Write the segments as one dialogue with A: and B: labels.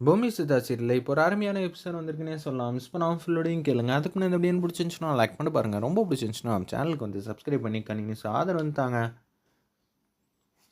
A: பூமி சுதா சீரியல் இப்போ ஒரு அருமையான எபிசோட் வந்திருக்குன்னே சொல்லலாம். மிஸ் பண்ணாமல் ஃபுல்லோடையும் கேளுங்க. அதுக்கு முன்னாடி எப்படின்னு பிடிச்சிருந்துச்சுன்னா லைக் பண்ணி பாருங்கள் ரொம்ப பிடிச்சிருந்துச்சுன்னா நம்ம சேனலுக்கு வந்து சப்ஸ்கிரைப் பண்ணி கண்டினியூஸ் ஆதரவு வந்துட்டாங்க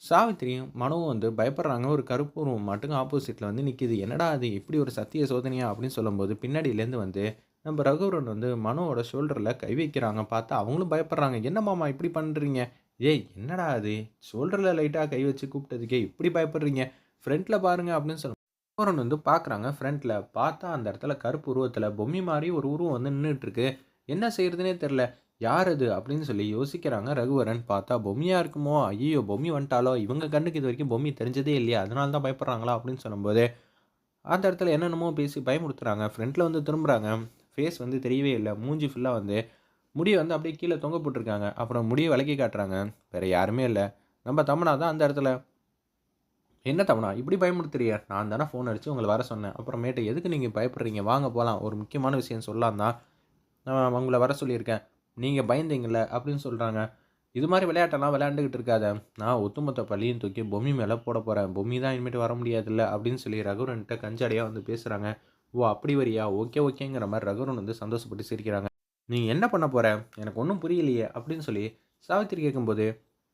A: சாவித்திரியும் மனுவும் வந்து பயப்படுறாங்க. ஒரு கருப்பூர்வம் மட்டும் ஆப்போசிட்டில் வந்து நிற்கிது என்னடா அது இப்படி ஒரு சத்திய சோதனையா? அப்படின்னு சொல்லும்போது பின்னாடியிலேருந்து வந்து நம்ம ரகுவரன் வந்து மனுவோட ஷோல்டரில் கை வைக்கிறாங்க. பார்த்தா அவங்களும் பயப்படுறாங்க. என்ன மாமா இப்படி பண்ணுறீங்க ஏய் என்னடா அது ஷோல்டரில் லைட்டாக கை வச்சு கூப்பிட்டதுக்கே இப்படி பயப்படுறீங்க? ஃப்ரண்ட்டில் பாருங்க அப்படின்னு சொல்ல போரன் வந்து பார்க்குறாங்க ஃப்ரண்ட்டில் பார்த்தா அந்த இடத்துல கருப்பு உருவத்தில் பொம்மி மாதிரி ஒரு உருவம் வந்து நின்றுட்டுருக்கு என்ன செய்கிறதுனே தெரில யார் அது அப்படின்னு சொல்லி யோசிக்கிறாங்க ரகுவரன். பார்த்தா பொம்மியாக இருக்குமோ? ஐயோ பொம்மி வந்துட்டாலோ இவங்க கண்ணுக்கு இது வரைக்கும் பொம்மி தெரிஞ்சதே இல்லையா? அதனால தான் பயப்படுறாங்களா? அப்படின்னு சொல்லும்போது அந்த இடத்துல என்னென்னமோ பேசி பயமுறுத்துறாங்க. ஃப்ரண்ட்டில் வந்து திரும்புகிறாங்க ஃபேஸ் வந்து தெரியவே இல்லை. மூஞ்சி ஃபுல்லாக வந்து முடியை வந்து அப்படியே கீழே தொங்க போட்டிருக்காங்க. அப்புறம் முடியை விலக்கி காட்டுறாங்க. வேறு யாருமே இல்லை. நம்ம தமனா தான் அந்த இடத்துல என்ன தவணா? இப்படி பயமுறுத்துறிய? நான் தானே ஃபோன் அடித்து உங்களை வர சொன்னேன். அப்புறமேட்டு எதுக்கு நீங்கள் பயப்படுறீங்க? வாங்க போகலாம் ஒரு முக்கியமான விஷயம் சொல்லலாம் தான் நான் உங்களை வர சொல்லியிருக்கேன். நீங்கள் பயந்தீங்கள அப்படின்னு சொல்கிறாங்க இது மாதிரி விளையாட்டெல்லாம் விளையாண்டுக்கிட்டு இருக்காத. நான் ஒத்துமொத்த பள்ளியும் தூக்கி பொம்மி மேலே போட போகிறேன் பொம்மி தான் இனிமேட்டு வர முடியாதுல்ல? அப்படின்னு சொல்லி ரகுரன்கிட்ட கஞ்சாடியாக வந்து பேசுகிறாங்க ஓ அப்படி வரியா? ஓகே ஓகேங்கிற மாதிரி ரகுரன் வந்து சந்தோஷப்பட்டு சிரிக்கிறாங்க. நீ என்ன பண்ண போகிற எனக்கு ஒன்றும் புரியலையே? அப்படின்னு சொல்லி சாவித்திரி கேட்கும்போது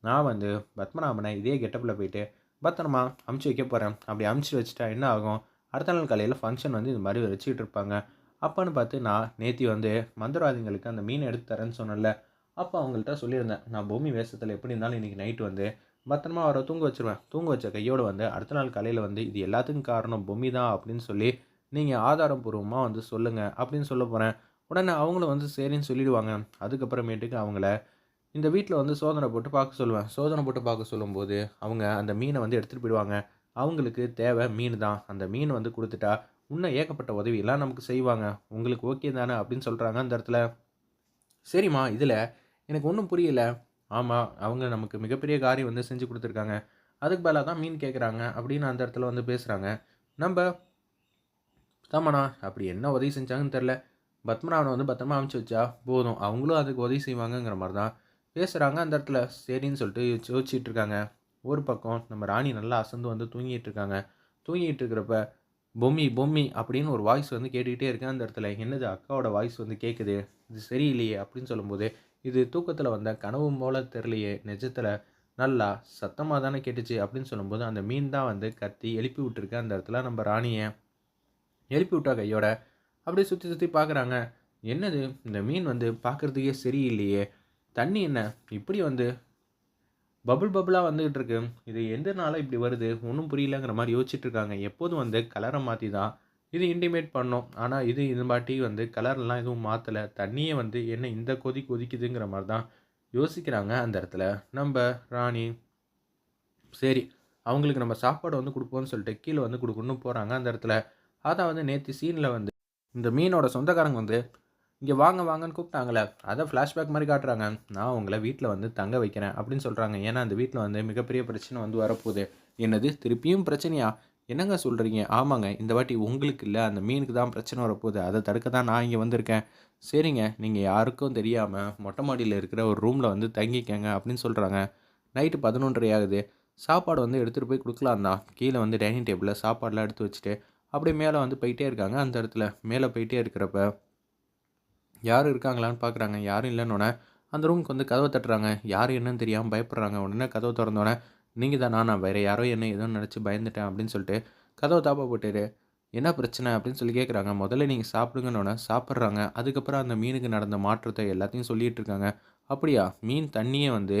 A: நான் வந்து பத்மநாபனை இதே கெட்டப்பில் போயிட்டு பத்திரமா அமுச்சு வைக்க போகிறேன் அப்படி அமுச்சு வச்சுட்டா என்ன ஆகும்? அடுத்த நாள் காலையில் ஃபங்க்ஷன் வந்து இது மாதிரி வச்சுக்கிட்டு இருப்பாங்க. அப்போன்னு பார்த்து நான் நேத்தி வந்து மந்திரவாதிகளுக்கு அந்த மீன் எடுத்து தரேன்னு சொன்னேன்ல. அப்போ அவங்கள்ட்ட சொல்லியிருந்தேன். நான் பூமி வேஷத்தில் எப்படி இருந்தாலும் இன்றைக்கி நைட்டு வந்து பத்திரமா அவரை தூங்க வச்சிருவேன். தூங்க வச்ச கையோடு வந்து அடுத்த நாள் காலையில் வந்து இது எல்லாத்துக்கும் காரணம் பூமி தான் அப்படின்னு சொல்லி நீங்கள் ஆதாரபூர்வமாக வந்து சொல்லுங்கள் அப்படின்னு சொல்ல போகிறேன் உடனே அவங்களும் வந்து சரின்னு சொல்லிடுவாங்க. அதுக்கப்புறமேட்டுக்கு அவங்கள இந்த வீட்டில் வந்து சோதனை போட்டு பார்க்க சொல்லுவேன். சோதனை போட்டு பார்க்க சொல்லும்போது அவங்க அந்த மீனை வந்து எடுத்துகிட்டு போயிடுவாங்க. அவங்களுக்கு தேவை மீன் தான். அந்த மீன் வந்து கொடுத்துட்டா இன்னும் ஏகப்பட்ட உதவியெல்லாம் நமக்கு செய்வாங்க. உங்களுக்கு ஓகே தானே அப்படின்னு சொல்கிறாங்க அந்த இடத்துல. சரிம்மா இதில் எனக்கு ஒன்றும் புரியல. ஆமாம் அவங்க நமக்கு மிகப்பெரிய காரியம் வந்து செஞ்சு கொடுத்துருக்காங்க. அதுக்கு பதிலாக தான் மீன் கேட்குறாங்க அப்படின்னு அந்த இடத்துல வந்து பேசுகிறாங்க நம்ம தாமண்ணா அப்படி என்ன உதவி செஞ்சாங்கன்னு தெரில பத்மநாபனை வந்து பத்திரமா அமுச்சு வச்சா போதும். அவங்களும் அதுக்கு உதவி செய்வாங்கங்கிற மாதிரி தான் பேசுகிறாங்க அந்த இடத்துல. சரின்னு சொல்லிட்டு யோசிச்சுட்டு இருக்காங்க. ஒரு பக்கம் நம்ம ராணி நல்லா அசந்து வந்து தூங்கிட்டு இருக்காங்க. தூங்கிட்டு இருக்கிறப்ப பொம்மி பொம்மி அப்படின்னு ஒரு வாய்ஸ் வந்து கேட்டுக்கிட்டே இருக்கேன் அந்த இடத்துல. என்னது அக்காவோட வாய்ஸ் வந்து கேட்குது இது சரியில்லையே அப்படின்னு சொல்லும்போது இது தூக்கத்தில் வந்த கனவு போல தெரியலையே நிஜத்தில் நல்லா சத்தமாக தானே கேட்டுச்சு அப்படின்னு சொல்லும்போது அந்த மீன் தான் வந்து கத்தி எழுப்பி விட்டுருக்கு அந்த இடத்துல நம்ம ராணியை. எழுப்பி விட்டா கையோட அப்படியே சுற்றி சுற்றி பார்க்குறாங்க என்னது? இந்த மீன் வந்து பார்க்குறதுக்கே சரியில்லையே. தண்ணி என்ன? இப்படி வந்து பபுள் பபுளாக வந்துக்கிட்டு இருக்கு. இது எந்த நாளாக இப்படி வருது? ஒன்றும் புரியலங்கிற மாதிரி யோசிச்சுட்டு இருக்காங்க. எப்போதும் வந்து கலரை மாற்றி தான் இது இன்டிமேட் பண்ணோம். ஆனால் இது இது பாட்டி வந்து கலர்லாம் எதுவும் மாற்றலை தண்ணியே வந்து என்ன இந்த கொதி கொதிக்குதுங்கிற மாதிரி தான் யோசிக்கிறாங்க அந்த இடத்துல. நம்ம ராணி. சரி அவங்களுக்கு நம்ம சாப்பாடு வந்து கொடுப்போம்னு சொல்லிட்டு கீழே வந்து கொடுக்கணும்னு போகிறாங்க அந்த இடத்துல. அதான் வந்து நேற்று சீனில் வந்து இந்த மீனோட சொந்தக்காரங்க வந்து இங்கே வாங்க வாங்கன்னு கூப்பிட்டாங்களே. அதை ஃப்ளாஷ்பேக் மாதிரி காட்டுறாங்க. நான் உங்களை வீட்டில் வந்து தங்க வைக்கிறேன் அப்படின்னு சொல்கிறாங்க ஏன்னா அந்த வீட்டில் வந்து மிகப்பெரிய பிரச்சனை வந்து வரப்போகுது. என்னது? திருப்பியும் பிரச்சனையா? என்னங்க சொல்கிறீங்க ஆமாங்க. இந்த வாட்டி உங்களுக்கு இல்லை. அந்த மீனுக்கு தான் பிரச்சனை வரப்போகுது. அதை தடுக்க தான் நான் இங்கே வந்திருக்கேன். சரிங்க. நீங்கள் யாருக்கும் தெரியாமல் மொட்டை மாடியில் இருக்கிற ஒரு ரூமில் வந்து தங்கிக்கங்க அப்படின்னு சொல்கிறாங்க நைட்டு பதினொன்றரை ஆகுது. சாப்பாடு வந்து எடுத்துகிட்டு போய் கொடுக்கலாம் தான் கீழே வந்து டைனிங் டேபிளில் சாப்பாடெலாம் எடுத்து வச்சுட்டு அப்படியே மேலே வந்து போயிட்டே இருக்காங்க அந்த இடத்துல. மேலே போயிட்டே இருக்கிறப்ப யாரும் இருக்காங்களான்னு பார்க்குறாங்க யாரும் இல்லைன்னொன்னே அந்த ரூமுக்கு வந்து கதவை தட்டுறாங்க. யார் என்னன்னு தெரியாமல் பயப்படுறாங்க. உடனே கதவை திறந்தோடனே நீங்கள் தான் நான்? வேறு யாரோ என்ன ஏதோ நினச்சி பயந்துட்டேன் அப்படின்னு சொல்லிட்டு கதவை தாப்பா போட்டுரு. என்ன பிரச்சனை? அப்படின்னு சொல்லி கேட்குறாங்க முதல்ல நீங்கள் சாப்பிடுங்கன்னொடனே சாப்பிட்றாங்க. அதுக்கப்புறம் அந்த மீனுக்கு நடந்த மாற்றத்தை எல்லாத்தையும் சொல்லிகிட்டு இருக்காங்க. அப்படியா? மீன் தண்ணியே வந்து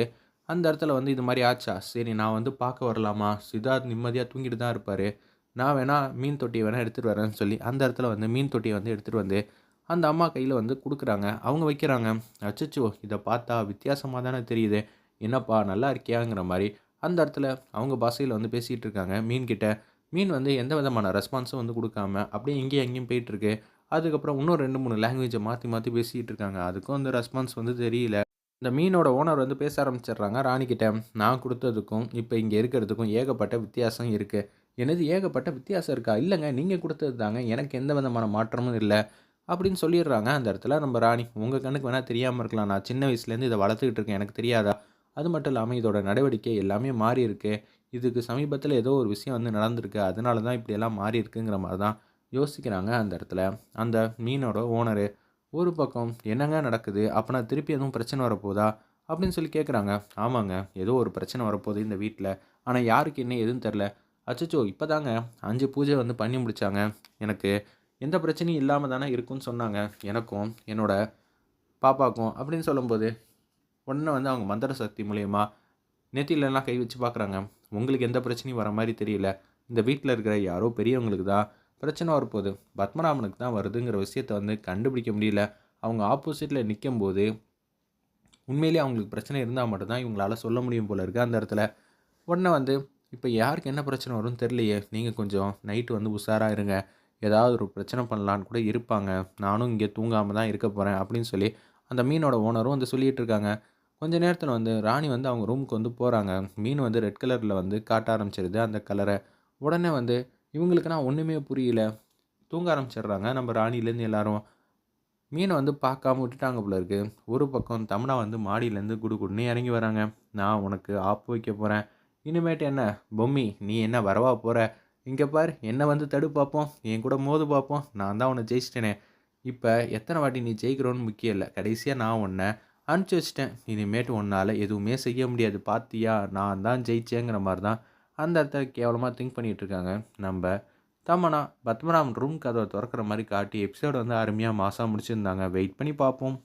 A: அந்த இடத்துல வந்து இது மாதிரி ஆச்சா? சரி நான் வந்து பார்க்க வரலாமா? சித்தார்த் நிம்மதியாக தூங்கிட்டு தான் இருப்பார். நான் வேணால் மீன் தொட்டியை வேணால் எடுத்துகிட்டு வரேன்னு சொல்லி அந்த இடத்துல வந்து மீன் தொட்டியை வந்து எடுத்துகிட்டு வந்து அந்த அம்மா கையில் வந்து கொடுக்குறாங்க. அவங்க வைக்கிறாங்க. அச்சச்சோ இதை பார்த்தா வித்தியாசமாக தானே தெரியுது. என்னப்பா நல்லா இருக்கியாங்கிற மாதிரி அந்த இடத்துல அவங்க பாஷையில் வந்து பேசிகிட்டு இருக்காங்க. மீன்கிட்ட மீன் வந்து எந்த விதமான ரெஸ்பான்ஸும் வந்து கொடுக்காம அப்படியே இங்கேயும் எங்கேயும் போயிட்டுருக்கு அதுக்கப்புறம் இன்னும் ரெண்டு மூணு லாங்குவேஜை மாற்றி மாற்றி பேசிகிட்டு இருக்காங்க. அதுக்கும் அந்த ரெஸ்பான்ஸ் வந்து தெரியல. இந்த மீனோட ஓனர் வந்து பேச ஆரம்பிச்சிடுறாங்க ராணிக்கிட்ட நான் கொடுத்ததுக்கும் இப்போ இங்கே இருக்கிறதுக்கும் ஏகப்பட்ட வித்தியாசம் இருக்குது எனது ஏகப்பட்ட வித்தியாசம் இருக்கா? இல்லைங்க நீங்கள் கொடுத்தது தாங்க. எனக்கு எந்த விதமான மாற்றமும் இல்லை. அப்படின்னு சொல்லிடுறாங்க. அந்த இடத்துல நம்ம ராணி உங்கள் கண்ணுக்கு வேணால் தெரியாமல் இருக்கலாம். நான் சின்ன வயசுலேருந்து இதை வளர்த்துக்கிட்டு இருக்கேன். எனக்கு தெரியாதா? அது மட்டும் இல்லாமல் இதோட நடவடிக்கை எல்லாமே மாறி இருக்கு. இதுக்கு சமீபத்தில் ஏதோ ஒரு விஷயம் வந்து நடந்திருக்கு. அதனால தான் இப்படியெல்லாம் மாறி இருக்குங்கிற மாதிரி தான் யோசிக்கிறாங்க அந்த இடத்துல. அந்த மீனோட ஓனரு ஒரு பக்கம் என்னங்க நடக்குது? அப்போனா திருப்பி எதுவும் பிரச்சனை வரப்போதா? அப்படின்னு சொல்லி கேட்குறாங்க ஆமாங்க ஏதோ ஒரு பிரச்சனை வரப்போகுது இந்த வீட்டில் ஆனால் யாருக்கு என்ன எதுவும் தெரில அச்சச்சோ இப்போ தாங்க அஞ்சு பூஜை வந்து பண்ணி முடித்தாங்க எனக்கு எந்த பிரச்சனையும் இல்லாமல் தானே இருக்குன்னு சொன்னாங்க. எனக்கும் என்னோட பாப்பாக்கும் அப்படின்னு சொல்லும்போது உடனே வந்து அவங்க மந்திர சக்தி மூலயமா நெத்திலெல்லாம் கை வச்சு பார்க்குறாங்க உங்களுக்கு எந்த பிரச்சனையும் வர மாதிரி தெரியல. இந்த வீட்டில் இருக்கிற யாரோ பெரியவங்களுக்கு தான் பிரச்சனை வரப்போகுது. பத்மநாபனுக்கு தான் வருதுங்கிற விஷயத்தை வந்து கண்டுபிடிக்க முடியல. அவங்க ஆப்போசிட்டில் நிற்கும்போது உண்மையிலேயே அவங்களுக்கு பிரச்சனை இருந்தால் மட்டும்தான் இவங்களால் சொல்ல முடியும் போல இருக்குது அந்த இடத்துல. உடனே வந்து இப்போ யாருக்கு என்ன பிரச்சனை வரும்னு தெரியலையே. நீங்கள் கொஞ்சம் நைட்டு வந்து உஷாராக இருங்க. ஏதாவது ஒரு பிரச்சனை பண்ணலான்னு கூட இருப்பாங்க. நானும் இங்கே தூங்காமல் தான் இருக்க போகிறேன் அப்படின்னு சொல்லி அந்த மீனோட ஓனரும் வந்து சொல்லிகிட்டு இருக்காங்க. கொஞ்ச நேரத்தில் வந்து ராணி வந்து அவங்க ரூமுக்கு வந்து போகிறாங்க மீன் வந்து ரெட் கலரில் வந்து காட்ட ஆரம்பிச்சிருது. அந்த கலரை உடனே வந்து இவங்களுக்கு நான் ஒன்றுமே புரியல. தூங்க ஆரம்பிச்சிடுறாங்க. நம்ம ராணிலேருந்து எல்லாரும் மீனை வந்து பார்க்காம விட்டுட்டாங்க போல இருக்குது ஒரு பக்கம் தமிழா வந்து மாடியிலேருந்து குடு குடுன்னு இறங்கி வராங்க. நான் உனக்கு ஆப்பு வைக்க போகிறேன் இனிமேட்டு என்ன? பொம்மி நீ என்ன வரவா போகிற இங்கே பார் என்னை வந்து தடு பார்ப்போம் என் கூட மோது பார்ப்போம். நான் தான் உன்னை ஜெயிச்சிட்டேனே. இப்போ எத்தனை வாட்டி நீ ஜெயிக்கிறோன்னு முக்கியம் இல்லை. கடைசியாக நான் உன்னை அனுப்பிச்சி வச்சிட்டேன். இனிமேட்டு உன்னால் எதுவுமே செய்ய முடியாது. பார்த்தியா நான் தான் ஜெயிச்சேங்கிற மாதிரி தான் அந்த இடத்துல கேவலமாக திங்க் பண்ணிகிட்டு இருக்காங்க. நம்ம தமனா பத்மநாபன் ரூம் கதவை திறக்கிற மாதிரி காட்டி எபிசோடு வந்து அருமையாக மாதம் முடிச்சிருந்தாங்க. வெயிட் பண்ணி பார்ப்போம்.